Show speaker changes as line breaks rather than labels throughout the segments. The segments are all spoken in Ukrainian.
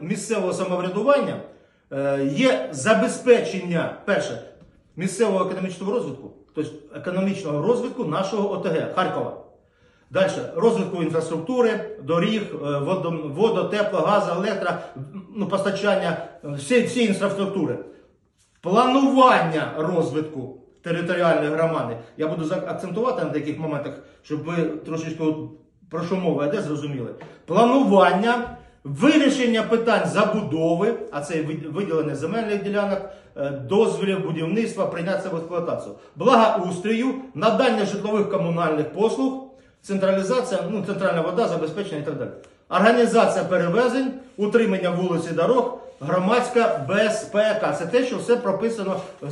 місцевого самоврядування е, є забезпечення, перше, місцевого економічного розвитку, тобто економічного розвитку нашого ОТГ Харкова. Далі розвитку інфраструктури, доріг, е, водо, тепло, газу, електро, ну, постачання е, всі, всі інфраструктури. Планування розвитку територіальної громади. Я буду акцентувати на деяких моментах, щоб ви трошечки от про що мова йде, зрозуміли. Планування, вирішення питань забудови, а це виділення земельних ділянок, е, дозволів, будівництва, прийняття в експлуатацію, благоустрою, надання житлових комунальних послуг, централізація, ну, центральна вода, забезпечення і так далі. Організація перевезень, утримання вулиць і дорог, громадська безпека. Це те, що все прописано в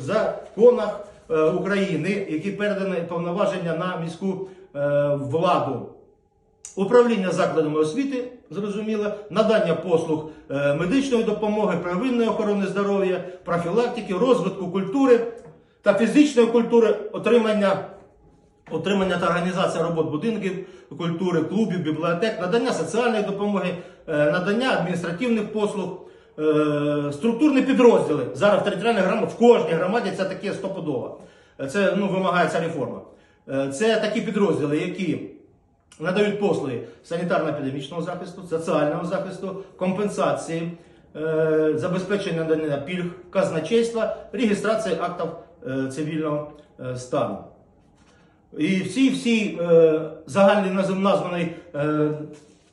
законах е, України, які передані повноваження на міську е, владу. Управління закладами освіти, зрозуміло, надання послуг е, медичної допомоги, первинної охорони здоров'я, профілактики, розвитку культури та фізичної культури, отримання, отримання та організація робот будинків культури, клубів, бібліотек, надання соціальної допомоги, е, надання адміністративних послуг, е, структурні підрозділи. Зараз в територіальній громаді, в кожній громаді це таке стопудово. Це ну, вимагається реформа. Це такі підрозділи, які надають послуги санітарно-епідемічного захисту, соціального захисту, компенсації, е, забезпечення надання пільг, казначейства, реєстрації актів е, цивільного е, стану. І всі всі загальні назв-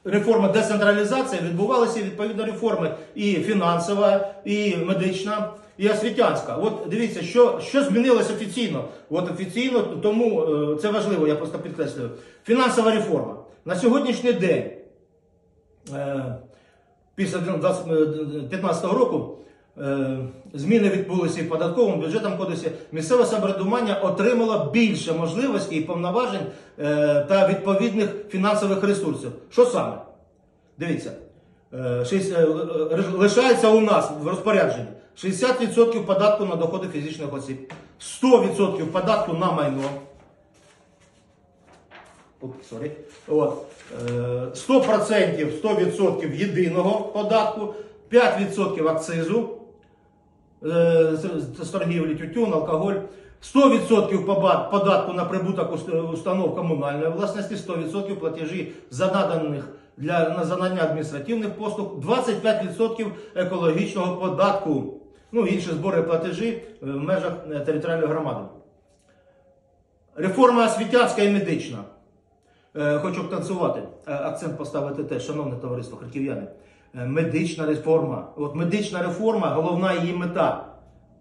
е, децентралізації відбувалися відповідно реформи і фінансова, і медична, і освітянська. От дивіться, що, що змінилось офіційно. От офіційно, тому е, це важливо, я просто підкреслюю. Фінансова реформа. На сьогоднішній день, е, після 2015 року, е, зміни відбулися і в податковому бюджетному кодексі. Місцеве самоврядування отримало більше можливостей і повноважень е, та відповідних фінансових ресурсів. Що саме? Дивіться, е, е, е, лишається у нас в розпорядженні 60% податку на доходи фізичних осіб, 100% податку на майно. Оп, sorry. От. Е, 100%, 100% єдиного податку, 5% акцизу е, з- з торгівлі, тютюн, алкоголь, 100% податку на прибуток установ комунальної власності, 100% платежі за наданих для на занання адміністративних послуг, 25% екологічного податку, ну інші збори платежі е, в межах е, територіальної громади. Реформа освітянська і медична. Е, Хочу е, акцент поставити те, шановне товариство харків'яни. Е, Медична реформа. От медична реформа, головна її мета.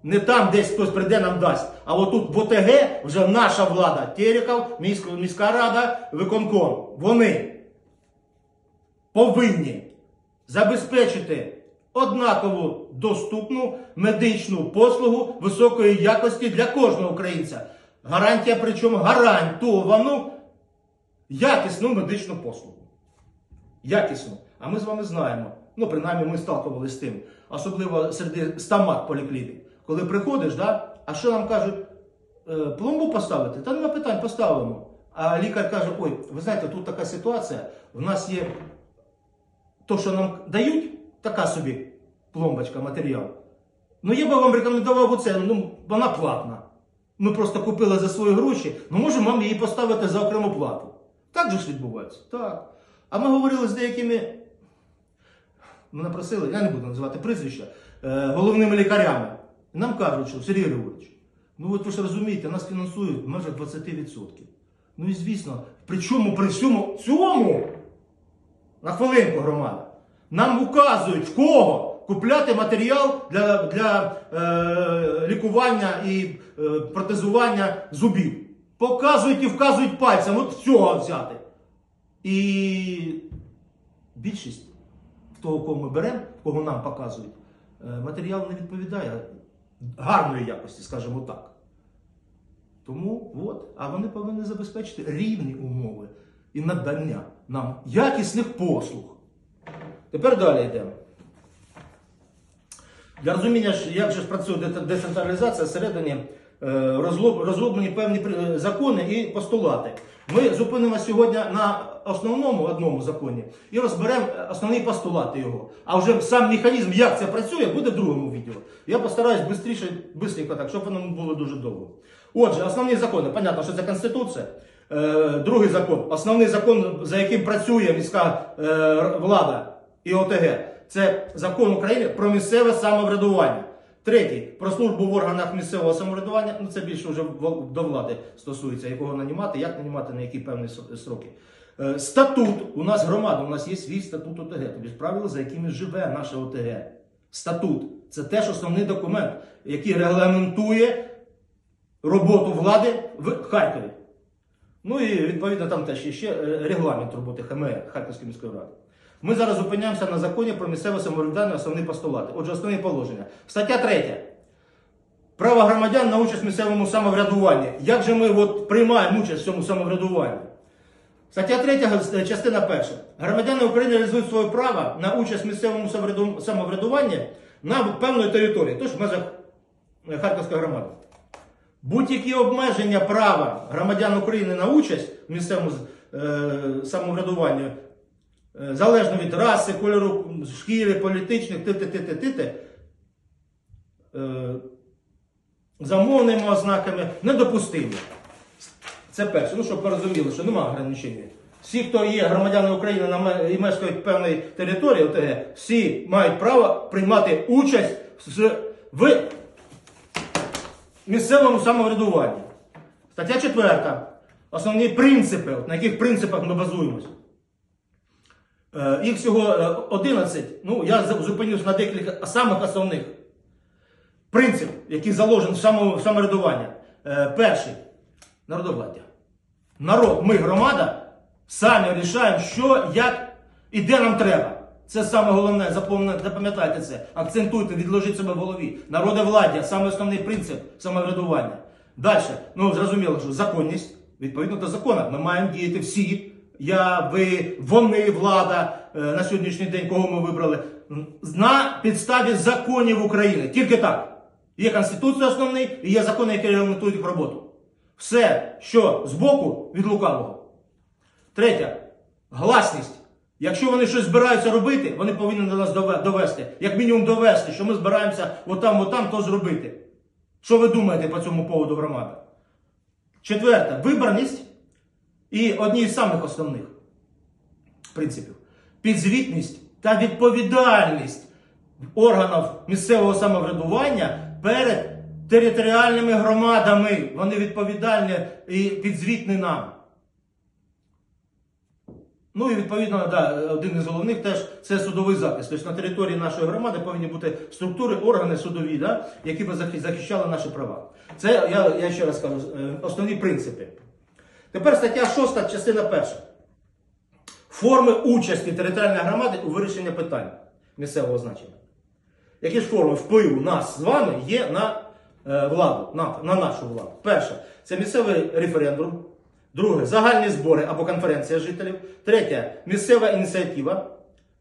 Не там десь хтось прийде нам дасть. А отут в ОТГ вже наша влада, Терехов, міська, міська рада, виконком. Вони повинні забезпечити однакову доступну медичну послугу високої якості для кожного українця. Гарантія, причому гарантовану якісну медичну послугу. Якісну. А ми з вами знаємо, ну принаймні ми сталкувалися з тим, особливо серед стомат поліклінік. Коли приходиш, да, а що нам кажуть, «Е, пломбу поставити? Та нема питань, поставимо. А лікар каже: ой, ви знаєте, тут така ситуація, в нас є то, що нам дають, така собі пломбочка, матеріал. Ну я би вам рекомендував оце, ну вона платна. Ми просто купили за свої гроші, ну можемо вам її поставити за окрему плату. Так же ж відбувається? Так. А ми говорили з деякими, мене просили, я не буду називати прізвища, е, головними лікарями. І нам кажуть, що Сергій Григорович, ну от ви ж розумієте, нас фінансують в межах 20%. Ну і звісно, при чому при всьому цьому, на хвилинку громада, нам указують в кого купляти матеріал для, для е, лікування і е, протезування зубів. Показують і вказують пальцем, от цього взяти. І більшість того, кого ми беремо, кого нам показують, е, матеріал не відповідає гарної якості, скажімо так. Тому от, а вони повинні забезпечити рівні умови і надання нам якісних послуг. Тепер далі йдемо. Для розуміння, як же працює децентралізація, всередині розроблені певні е, закони і постулати. Ми зупинимося сьогодні на основному одному законі і розберемо е, основні постулати його. А вже сам механізм, як це працює, буде в другому відео. Я постараюсь швидше, швидко так, щоб воно було дуже довго. Отже, основні закони. Понятно, що це Конституція. Е, другий закон. Основний закон, за яким працює міська е, влада і ОТГ, це закон України про місцеве самоврядування. Третій про службу в органах місцевого самоврядування. Ну це більше вже до влади стосується, якого нанімати, як нанімати, на які певні сроки. Е, Статут у нас громада, у нас є свій статут ОТГ, тобто правила, за якими живе наше ОТГ. Статут це теж основний документ, який регламентує роботу влади в Харкові. Ну і відповідно там теж є ще е, регламент роботи ХМР Харківської міської ради. Ми зараз зупиняємося на законі про місцеве самоврядування, основні постулати. Отже, основні положення. Стаття 3. Право громадян на участь в місцевому самоврядуванні. Як же ми от, приймаємо участь в цьому самоврядуванні? Стаття 3, частина 1. Громадяни України реалізують своє право на участь в місцевому самоврядуванні на певної території, тож в межах е, Харківської громади. Будь-які обмеження права громадян України на участь в місцевому е, самоврядуванні, е, залежно від раси, кольору шкіри, політичних, ти-ти-ти-ти-ти, е, за мовними ознаками, недопустимі. Це перше. Ну, щоб ви розуміли, що немає ограничення. Всі, хто є громадяни України і мешкають в певній території ОТГ, всі мають право приймати участь в місцевому самоврядуванні. Стаття 4. Основні принципи, на яких принципах ми базуємося. Е, Їх всього е, 11. Ну, я зупинюсь на декілька самих основних. Принцип, який заложений в само- в самоврядуванні. Е, Перший народовладдя. Народ, ми громада, самі рішаємо, що, як і де нам треба. Це саме головне, запам'ятайте це, акцентуйте, відложіть себе в голові. Народовладдя, саме основний принцип самоврядування. Далі, ну зрозуміло, що законність, відповідно до закону, ми маємо діяти всі. Я, ви, вони, влада е, на сьогоднішній день, кого ми вибрали, на підставі законів України. Тільки так. Є Конституція основний і є закони, які регламентують їх роботу. Все, що збоку від лукавого. Третє. Гласність. Якщо вони щось збираються робити, вони повинні до нас довести. Як мінімум довести, що ми збираємося отам, отам, то зробити. Що ви думаєте по цьому поводу громади? Четверте. Виборність. І одні з самих основних принципів. Підзвітність та відповідальність органів місцевого самоврядування перед територіальними громадами. Вони відповідальні і підзвітні нам. Ну і відповідно, да, один із головних теж це судовий захист. Тобто на території нашої громади повинні бути структури, органи судові, да, які б захищали наші права. Це я, я ще раз кажу, е, основні принципи. Тепер стаття 6, частина 1. Форми участі територіальної громади у вирішенні питань місцевого значення. Які ж форми впливу нас з вами є на е, владу, на, на нашу владу? Перше, це місцевий референдум. Друге, загальні збори або конференція жителів. Третє місцева ініціатива.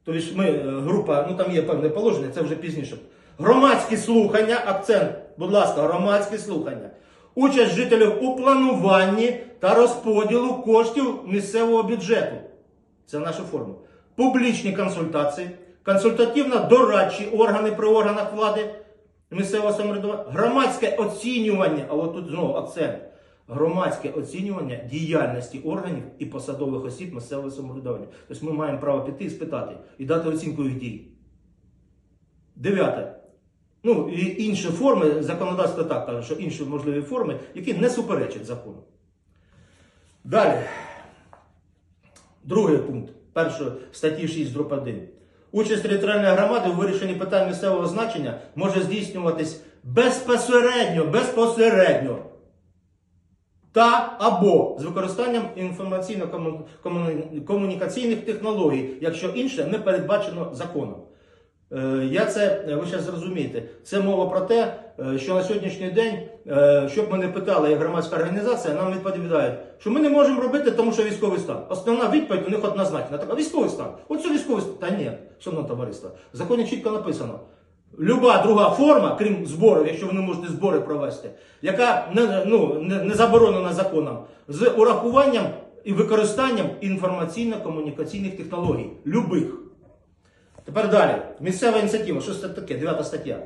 Тобто ми, е, група, ну там є певне положення, це вже пізніше. Громадські слухання, акцент, будь ласка, громадські слухання. Участь жителів у плануванні та розподілу коштів місцевого бюджету. Це наша форма. Публічні консультації, консультативно-дорадчі органи при органах влади місцевого самоврядування, громадське оцінювання, а от тут знову акцент. Громадське оцінювання діяльності органів і посадових осіб місцевого самоврядування. Тобто ми маємо право піти і спитати і дати оцінку їх дій. Дев'яте. Ну і інші форми, законодавство так каже, що інші можливі форми, які не суперечать закону. Далі. Другий пункт першої статті 6 дроб 1. Участь територіальної громади у вирішенні питань місцевого значення може здійснюватись безпосередньо, безпосередньо та або з використанням інформаційно-комунікаційних технологій, якщо інше не передбачено законом. Е, Я це, е, ви зараз зрозумієте, це мова про те, е, що на сьогоднішній день, щоб ми не питали як громадська організація, нам відповідають, що ми не можемо робити, тому що військовий стан. Основна відповідь у них однозначна. Така військовий стан. Оце військовий стан. Та ні, шановне товариство. В законі чітко написано. Люба друга форма, крім зборів, якщо ви не можете збори провести, яка не, ну, не, не заборонена законом, з урахуванням і використанням інформаційно-комунікаційних технологій. Любих. Тепер далі. Місцева ініціатива. Що це таке? Дев'ята стаття.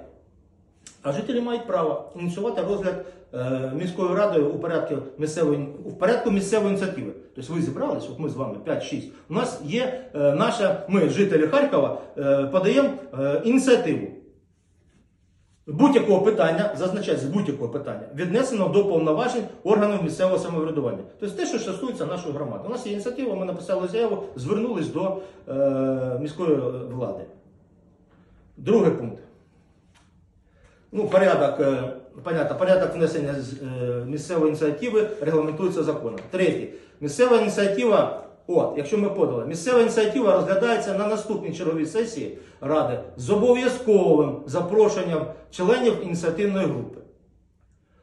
А жителі мають право ініціювати розгляд е, міською радою у порядку місцевої в порядку місцевої ініціативи. Тобто ви зібрались, от ми з вами 5-6. У нас є е, наша, ми, жителі Харкова, е, подаємо ініціативу. Будь-якого питання, зазначається будь-якого питання, віднесено до повноважень органів місцевого самоврядування. Тобто те, що стосується нашої громади. У нас є ініціатива, ми написали заяву, звернулись до е, міської влади. Другий пункт. Ну, порядок, е, понятно, порядок внесення е, місцевої ініціативи регламентується законом. Третє. Місцева ініціатива, от, якщо ми подали, місцева ініціатива розглядається на наступній черговій сесії Ради з обов'язковим запрошенням членів ініціативної групи.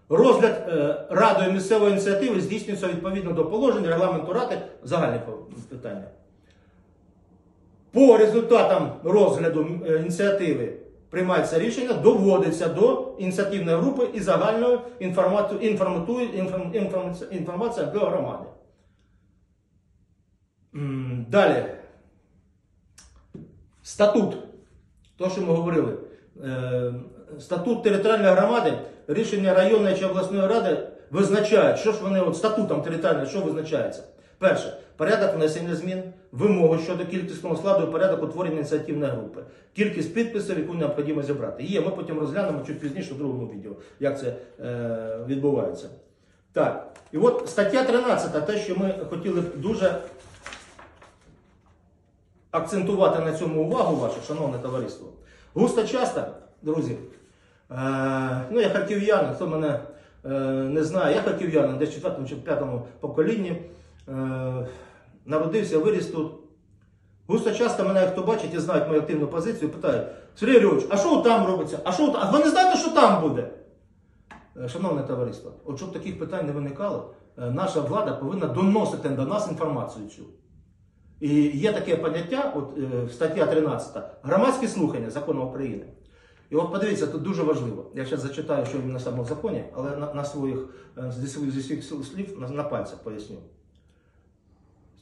Розгляд е, Радою місцевої ініціативи здійснюється відповідно до положень регламенту Ради загальне по- питання. По результатам розгляду е, ініціативи приймається рішення, доводиться до ініціативної групи і загальною інформацією інформатує- інформ- інформація- інформація для громади. Далі. Статут. То, що ми говорили. Е, Статут територіальної громади, рішення районної чи обласної ради визначають, що ж вони от статутом територіальної, що визначається. Перше, порядок внесення змін, вимоги щодо кількісного складу і порядок утворення ініціативної групи, кількість підписів, яку необхідно зібрати. Є, ми потім розглянемо чуть пізніше в другому відео, як це е, відбувається. Так, і от стаття 13, те, що ми хотіли дуже акцентувати на цьому увагу вашу, шановне товариство. Густо часто, друзі, е, ну я харків'янин, хто мене е, не знає, я харків'янин, десь в четвертому чи п'ятому поколінні е, народився, виріс тут. Густо часто мене, хто бачить і знають мою активну позицію, питають, Сергій Юрійович, а що там робиться? А що там? А ви не знаєте, що там буде? Е, Шановне товариство, от щоб таких питань не виникало, е, наша влада повинна доносити до нас інформацію цю. І є таке поняття, от е, стаття 13, громадські слухання закону України. І от подивіться, тут дуже важливо. Я зараз зачитаю, що він на самому законі, але на, на своїх, е, зі своїх, зі своїх слів на, на пальцях поясню.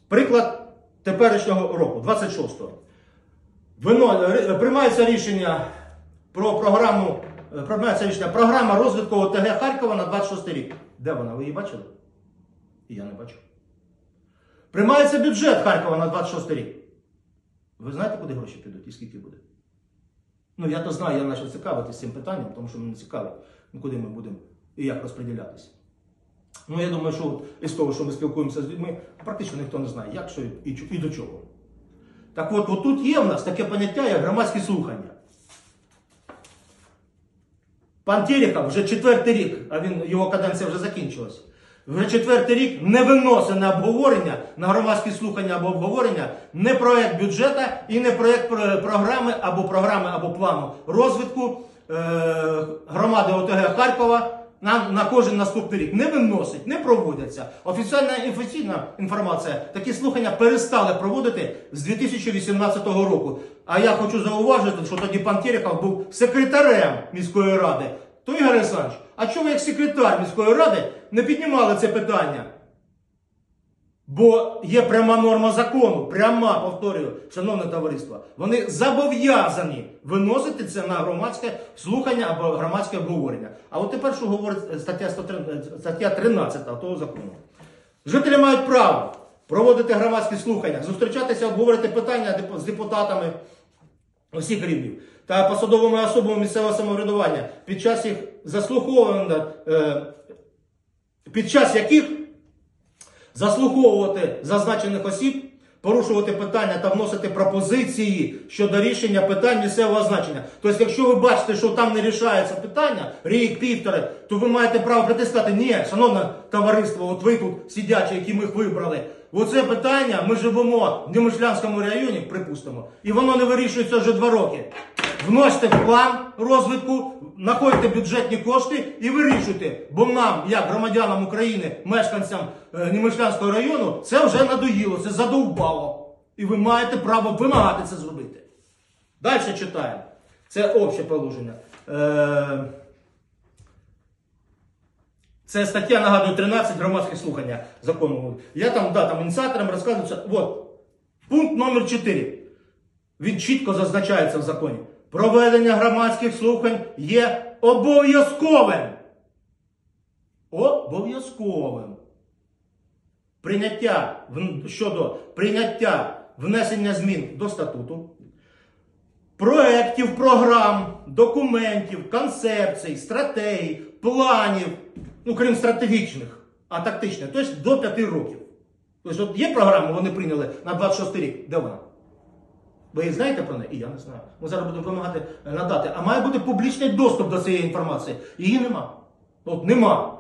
Приклад теперішнього року, 26-го. Вино, приймається рішення про програму, е, приймається рішення програма розвитку ОТГ Харкова на 26 рік. Де вона? Ви її бачили? Я не бачу. Приймається бюджет Харкова на 26 рік. Ви знаєте, куди гроші підуть і скільки буде? Ну, я то знаю, я почав цікавитися цим питанням, тому що мені цікаво, ну, куди ми будемо і як розподілятися. Ну, я думаю, що от із того, що ми спілкуємося з людьми, практично ніхто не знає, як, що і, і до чого. Так от, от тут є в нас таке поняття, як громадські слухання. Пан Терехов вже четвертий рік, а він, його каденція вже закінчилась. Вже четвертий рік не виносить на обговорення, на громадські слухання або обговорення не проект бюджету і не проект програми або програми або плану розвитку е, громади ОТГ Харкова на, на кожен наступний рік. Не виносить, не проводяться. Офіційна офіційна інформація такі слухання перестали проводити з 2018 року. А я хочу зауважити, що тоді пан Терехов був секретарем міської ради. То Ігор Олександрович, а чому як секретар міської ради не піднімали це питання? Бо є пряма норма закону, пряма, повторюю, шановне товариство, вони зобов'язані виносити це на громадське слухання або громадське обговорення. А от тепер, що говорить е, стаття, 103 стаття 13 того закону. Жителі мають право проводити громадські слухання, зустрічатися, обговорити питання з депутатами усіх рівнів та посадовими особами місцевого самоврядування під час їх заслуховування, е, під час яких заслуховувати зазначених осіб, порушувати питання та вносити пропозиції щодо рішення питань місцевого значення. Тобто, якщо ви бачите, що там не рішається питання, рік, півтори, то ви маєте право притискати. Ні, шановне товариство, от ви тут сидячі, які ми їх вибрали. Оце питання ми живемо в Немишлянському районі, припустимо, і воно не вирішується вже два роки. Вносьте в план розвитку, знаходьте бюджетні кошти і вирішуйте. Бо нам, як громадянам України, мешканцям е, Немишлянського району, це вже надоїло, це задовбало. І ви маєте право вимагати це зробити. Далі читаємо. Це обще положення. Е, Це стаття, нагадую, 13 громадських слухання закону. Я там, да, там ініціаторам розказую. От, пункт номер 4. Він чітко зазначається в законі. Проведення громадських слухань є обов'язковим. Обов'язковим. Прийняття щодо прийняття внесення змін до статуту, проєктів, програм, документів, концепцій, стратегій, планів, ну крім стратегічних, а тактичних, тобто до 5 років. Тобто, от є програма, вони прийняли на 26 рік. Де вона? Ви її знаєте про неї? І я не знаю. Ми зараз будемо вимагати е, надати. А має бути публічний доступ до цієї інформації. Її нема. От нема.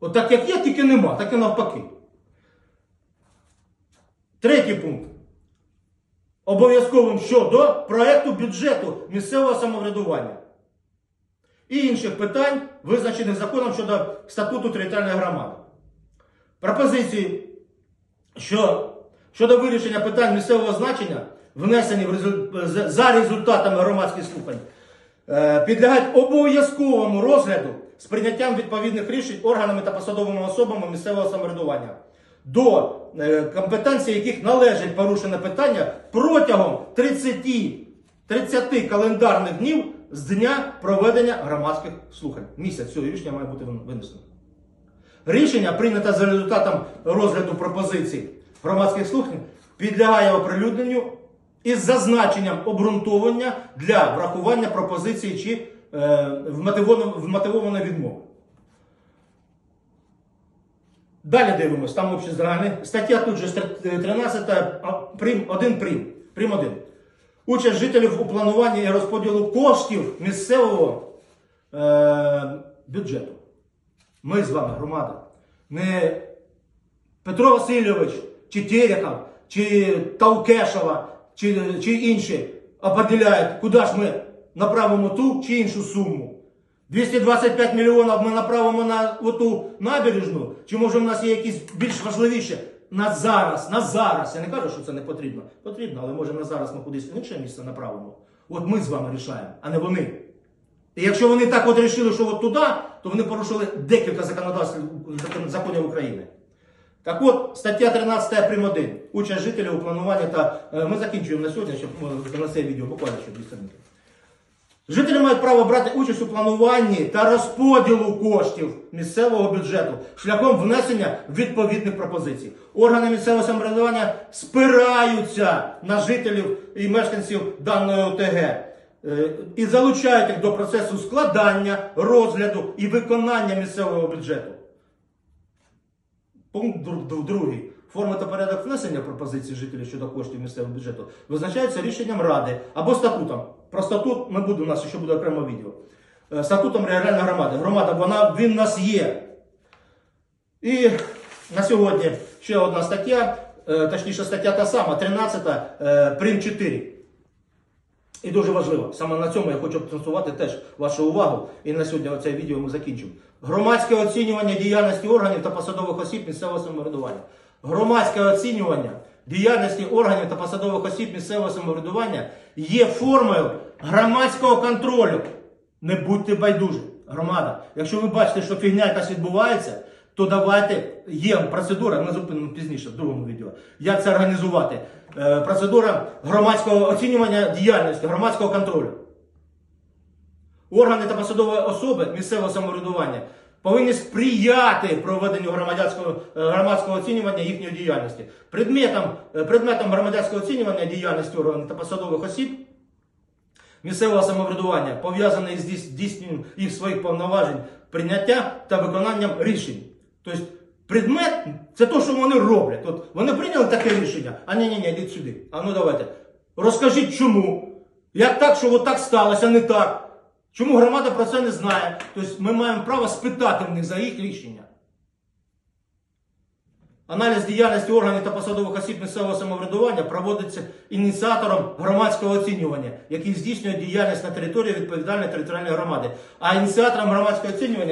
От так як є, тільки нема, так і навпаки. Третій пункт. Обов'язковим щодо проекту бюджету місцевого самоврядування і інших питань, визначених законом щодо статуту територіальної громади. Пропозиції, що щодо вирішення питань місцевого значення, внесені в резу- з- за результатами громадських слухань, е, підлягають обов'язковому розгляду з прийняттям відповідних рішень органами та посадовими особами місцевого самоврядування, до е, компетенції яких належить порушене питання протягом 30, 30 календарних днів з дня проведення громадських слухань. Місяць цього рішення має бути винесено. Рішення, прийняте за результатом розгляду пропозицій громадських слухань, підлягає оприлюдненню із зазначенням обґрунтовання для врахування пропозиції чи е, вмотивовано- вмотивованої відмови. Далі дивимось, там общі загальні. Стаття тут же 13, прим 1 прим. Прим 1. Участь жителів у плануванні і розподілу коштів місцевого е, бюджету. Ми з вами, громада. Не Петро Васильович, чи Терехов, чи Таукешова, чи, чи інші определяють, куди ж ми направимо ту чи іншу суму. 225 мільйонів ми направимо на оту набережну, чи може в нас є якісь більш важливіші? На зараз, на зараз. Я не кажу, що це не потрібно. Потрібно, але може на зараз ми кудись в інше місце направимо. От ми з вами рішаємо, а не вони. І якщо вони так от рішили, що от туди, то вони порушили декілька законів України. Так от, стаття 13 прим. 1. Участь жителів у плануванні та. е, Ми закінчуємо на сьогодні, щоб е, на це відео, буквально ще дві сторінки. Жителі мають право брати участь у плануванні та розподілу коштів місцевого бюджету шляхом внесення відповідних пропозицій. Органи місцевого самоврядування спираються на жителів і мешканців даної ОТГ е, і залучають їх до процесу складання, розгляду і виконання місцевого бюджету. Пункт дру- дру- другий. Форма та порядок внесення пропозицій жителів щодо коштів місцевого бюджету визначаються рішенням Ради або статутом. Про статут ми будемо, у нас ще буде окремо відео. Е, Статутом регіональної громади. Громада, вона, він у нас є. І на сьогодні ще одна стаття, е, точніше стаття та сама, 13 е, прим 4. І дуже важливо, саме на цьому я хочу акцентувати теж вашу увагу. І на сьогодні це відео ми закінчимо. Громадське оцінювання діяльності органів та посадових осіб місцевого самоврядування. Громадське оцінювання діяльності органів та посадових осіб місцевого самоврядування є формою громадського контролю. Не будьте байдужі, громада. Якщо ви бачите, що фігня якась відбувається, то давайте є процедура, ми зупинимо пізніше в другому відео. Як це організувати? Е, процедура громадського оцінювання діяльності, громадського контролю. Органи та посадові особи місцевого самоврядування повинні сприяти проведенню громадянського, е, громадського оцінювання їхньої діяльності. Предметом, е, предметом громадянського оцінювання діяльності органів та посадових осіб місцевого самоврядування пов'язаний з здійсненням їх своїх повноважень, прийняття та виконанням рішень. Тобто предмет це те, що вони роблять. От вони прийняли таке рішення, а ні, ні, ні, йдіть сюди. А ну давайте. Розкажіть чому. Як так, що от так сталося, а не так? Чому громада про це не знає? Тобто ми маємо право спитати в них за їх рішення. Аналіз діяльності органів та посадових осіб місцевого самоврядування проводиться ініціатором громадського оцінювання, який здійснює діяльність на території відповідальної територіальної громади. А ініціатором громадського оцінювання